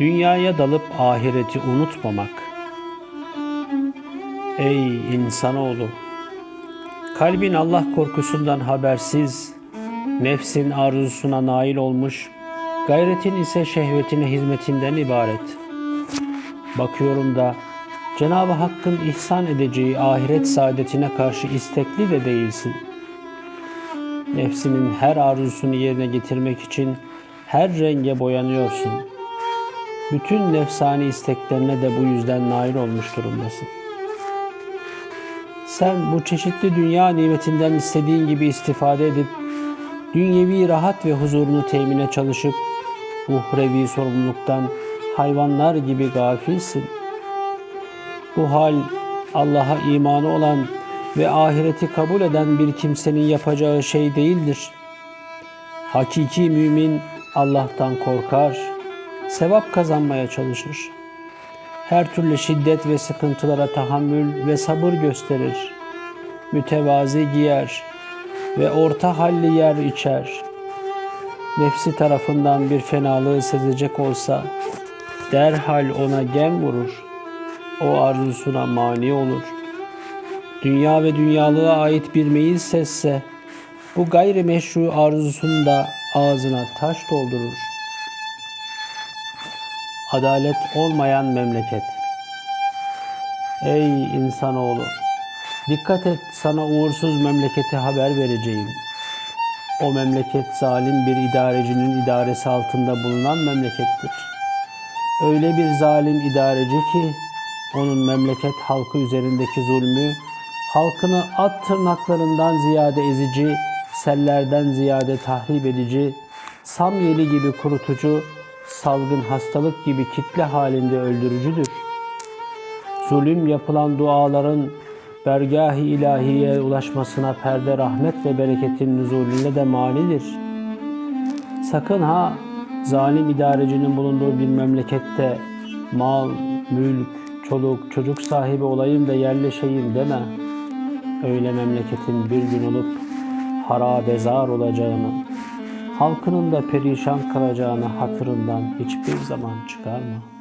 Dünyaya dalıp ahireti unutmamak. Ey insanoğlu! Kalbin Allah korkusundan habersiz, nefsin arzusuna nail olmuş, gayretin ise şehvetine hizmetinden ibaret. Bakıyorum da Cenab-ı Hakk'ın ihsan edeceği ahiret saadetine karşı istekli de değilsin. Nefsinin her arzusunu yerine getirmek için her renge boyanıyorsun. Bütün nefsani isteklerine de bu yüzden nail olmuş durumdasın. Sen bu çeşitli dünya nimetinden istediğin gibi istifade edip dünyevi rahat ve huzurunu temine çalışıp uhrevi sorumluluktan hayvanlar gibi gafilsin. Bu hal Allah'a imanı olan ve ahireti kabul eden bir kimsenin yapacağı şey değildir. Hakiki mümin Allah'tan korkar, sevap kazanmaya çalışır. Her türlü şiddet ve sıkıntılara tahammül ve sabır gösterir. Mütevazi giyer ve orta halli yer içer. Nefsi tarafından bir fenalığı sezecek olsa derhal ona gem vurur. O arzusuna mani olur. Dünya ve dünyalığa ait bir meyil sesse bu gayrimeşru arzusunu da ağzına taş doldurur. Adalet olmayan memleket. Ey insanoğlu! Dikkat et sana uğursuz memlekete haber vereceğim. O memleket zalim bir idarecinin idaresi altında bulunan memlekettir. Öyle bir zalim idareci ki onun memleket halkı üzerindeki zulmü halkını at tırnaklarından ziyade ezici, sellerden ziyade tahrip edici, samyeli gibi kurutucu, salgın hastalık gibi kitle halinde öldürücüdür. Zulüm yapılan duaların bergâh-ı ilahiye ulaşmasına perde rahmet ve bereketin nüzulüne de manidir. Sakın ha zalim idarecinin bulunduğu bir memlekette mal, mülk, çoluk, çocuk sahibi olayım da yerleşeyim deme. Öyle memleketin bir gün olup harabezar olacağını, halkının da perişan kalacağını hatırından hiçbir zaman çıkarma.''